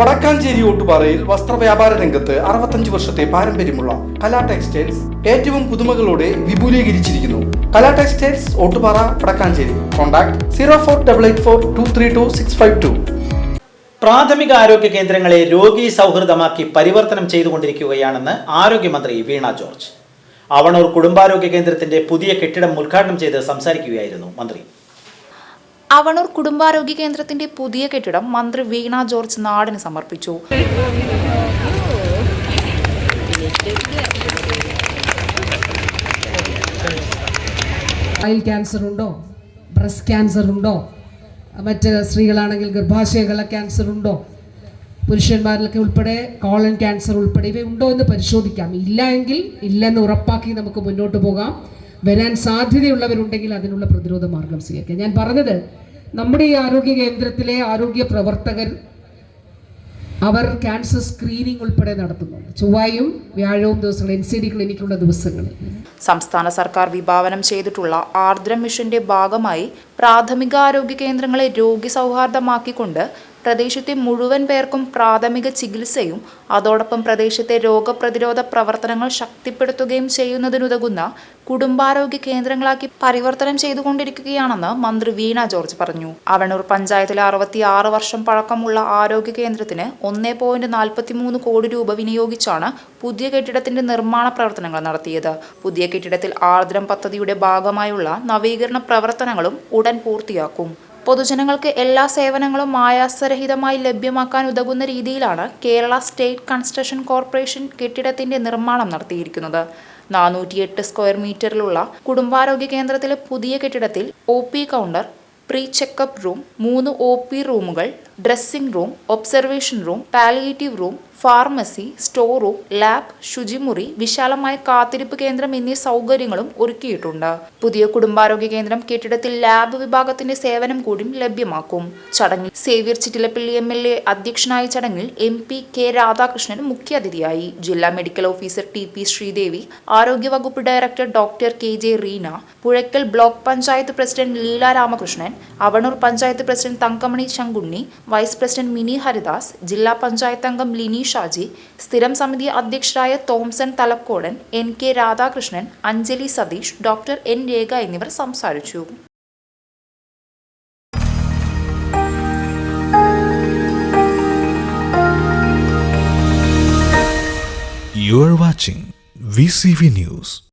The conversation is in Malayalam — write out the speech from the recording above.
വടക്കാഞ്ചേരി ഓട്ടുപാറയിൽ വസ്ത്രവ്യാപാര രംഗത്ത് അറുപത്തഞ്ച് വർഷത്തെ പാരമ്പര്യമുള്ള കലാ ടെക്സ്റ്റൈൽസ് ഏറ്റവും പുതുമകളോടെ വിപുലീകരിച്ചിരിക്കുന്നു. Kala textiles Ottupara Vadakkanchery. Contact zero four double eight four two three two six five two. പ്രാഥമിക ആരോഗ്യ കേന്ദ്രങ്ങളെ രോഗി സൗഹൃദമാക്കി പരിവർത്തനം ചെയ്തുകൊണ്ടിരിക്കുകയാണെന്ന് ആരോഗ്യമന്ത്രി വീണ ജോർജ്. അവണൂർ കുടുംബാരോഗ്യ കേന്ദ്രത്തിന്റെ പുതിയ കെട്ടിടം ഉദ്ഘാടനം ചെയ്ത് സംസാരിക്കുകയായിരുന്നു മന്ത്രി. അവണൂർ കുടുംബാരോഗ്യ കേന്ദ്രത്തിന്റെ പുതിയ കെട്ടിടം മന്ത്രി വീണ ജോർജ് നാടിന് സമർപ്പിച്ചു. ക്യാൻസർ ഉണ്ടോ? ബ്രസ്റ്റ് ക്യാൻസർ ഉണ്ടോ? മറ്റ് സ്ത്രീകളാണെങ്കിൽ ഗർഭാശയകള ക്യാൻസർ ഉണ്ടോ? പുരുഷന്മാരിലൊക്കെ ഉൾപ്പെടെ കോളൻ ക്യാൻസർ ഉൾപ്പെടെ ഇവ ഉണ്ടോ എന്ന് പരിശോധിക്കാം. ഇല്ല എങ്കിൽ ഇല്ലെന്ന് ഉറപ്പാക്കി നമുക്ക് മുന്നോട്ട് പോകാം. വരാൻ സാധ്യതയുള്ളവരുണ്ടെങ്കിൽ അതിനുള്ള പ്രതിരോധ മാർഗം സ്വീകരിക്കാം. ഞാൻ പറഞ്ഞത് നമ്മുടെ ഈ ആരോഗ്യ കേന്ദ്രത്തിലെ ആരോഗ്യ പ്രവർത്തകർ അവർ ക്യാൻസർ സ്ക്രീനിംഗ് ഉൾപ്പെടെ നടത്തുന്നുണ്ട്. ചൊവ്വായും വ്യാഴവും ദിവസങ്ങൾ എൻ സി ഡി ക്ലിനിക്കുള്ള ദിവസങ്ങളിൽ സംസ്ഥാന സർക്കാർ വിഭാവനം ചെയ്തിട്ടുള്ള ആർദ്രം മിഷന്റെ ഭാഗമായി പ്രാഥമികാരോഗ്യ കേന്ദ്രങ്ങളെ രോഗി സൗഹാർദ്ദമാക്കിക്കൊണ്ട് പ്രദേശത്തെ മുഴുവൻ പേർക്കും പ്രാഥമിക ചികിത്സയും അതോടൊപ്പം പ്രദേശത്തെ രോഗപ്രതിരോധ പ്രവർത്തനങ്ങൾ ശക്തിപ്പെടുത്തുകയും ചെയ്യുന്നതിനുതകുന്ന കുടുംബാരോഗ്യ കേന്ദ്രങ്ങളാക്കി പരിവർത്തനം ചെയ്തുകൊണ്ടിരിക്കുകയാണെന്ന് മന്ത്രി വീണ ജോർജ് പറഞ്ഞു. അവണൂർ പഞ്ചായത്തിലെ അറുപത്തി ആറ് വർഷം പഴക്കമുള്ള ആരോഗ്യ കേന്ദ്രത്തിന് ഒന്നേ പോയിന്റ് നാൽപ്പത്തി മൂന്ന് കോടി രൂപ വിനിയോഗിച്ചാണ് പുതിയ കെട്ടിടത്തിന്റെ നിർമ്മാണ പ്രവർത്തനങ്ങൾ നടത്തിയത്. പുതിയ കെട്ടിടത്തിൽ ആർദ്രം പദ്ധതിയുടെ ഭാഗമായുള്ള നവീകരണ പ്രവർത്തനങ്ങളും ഉടൻ പൂർത്തിയാക്കും. പൊതുജനങ്ങൾക്ക് എല്ലാ സേവനങ്ങളും ആയാസരഹിതമായി ലഭ്യമാക്കാൻ ഉതകുന്ന രീതിയിലാണ് കേരള സ്റ്റേറ്റ് കൺസ്ട്രക്ഷൻ കോർപ്പറേഷൻ കെട്ടിടത്തിന്റെ നിർമ്മാണം നടത്തിയിരിക്കുന്നത്. നാനൂറ്റിയെട്ട് സ്ക്വയർ മീറ്ററിലുള്ള കുടുംബാരോഗ്യ കേന്ദ്രത്തിലെ പുതിയ കെട്ടിടത്തിൽ O P counter pre checkup room മൂന്ന് ഒ പി റൂമുകൾ dressing room observation room palliative room pharmacy store room lab ശുചിമുറി വിശാലമായ കാത്തിരിപ്പ് കേന്ദ്രം എന്നീ സൗകര്യങ്ങളും ഒരുക്കിയിട്ടുണ്ട്. പുതിയ കുടുംബാരോഗ്യ കേന്ദ്രം കെട്ടിടത്തിൽ ലാബ് വിഭാഗത്തിന്റെ സേവനം കൂടി ലഭ്യമാക്കും. ചടങ്ങിൽ Xavier Chittilappally M L A അധ്യക്ഷനായ ചടങ്ങിൽ എം പി കെ രാധാകൃഷ്ണൻ മുഖ്യാതിഥിയായി. ജില്ലാ medical officer T P Sreedevi ആരോഗ്യവകുപ്പ് director doctor K J Reena Puzhakkal block panchayat president Leela Ramakrishnan Avanur panchayat president Thankamani Sankunni vice president Mini Haridas ജില്ലാ പഞ്ചായത്ത് അംഗം ലിനി ഷാജി സ്ഥിരം സമിതി അധ്യക്ഷരായ Thomson Thalakodan N K Radhakrishnan Anjali Satheesh doctor N Rekha എന്നിവർ സംസാരിച്ചു You are watching VCV News.